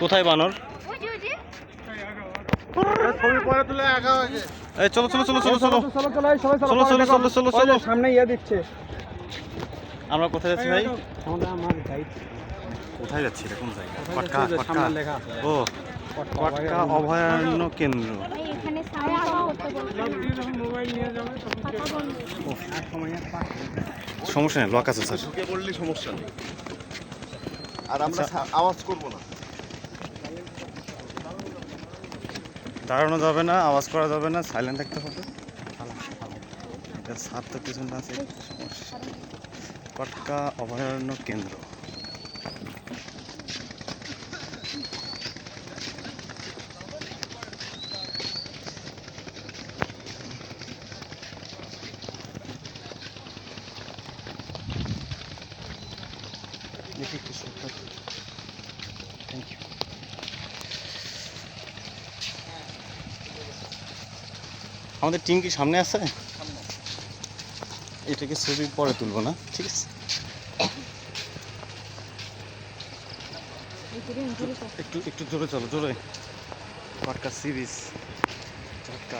কোথায় বানর? এই চলো চলো চলো চলো চলো। চলো চলো চলো চলো চলো চলো চলো। সামনে ইয়ে দিচ্ছে। আমরা কোথায় যাচ্ছি ভাই? আমাদের আমার গাইড কোথায় যাচ্ছি এটা কোন জায়গা। ও পাটকা অভয়ারণ্য কেন্দ্র এখানে সামনে করতে বলব মোবাইল নিয়ে যাবে কথা বলব সমস্যা নেই লক আছে স্যার সমস্যা নেই। আর আমরা আওয়াজ করব না। দাঁড়ানো যাবে না আওয়াজ করা যাবে না সাইলেন্ট থাকতে হবে। এটা তো তো পিছনে আছে কটকা অভয়ারণ্য কেন্দ্র। দেখি একটু থ্যাংক ইউ আমাদের টিম কি সামনে আছে? এটাকে ছবি পরে তুলবো না ঠিক আছে? একটু একটু জোরে চলো জোরে। পাটকা সিরিজ। ঝটকা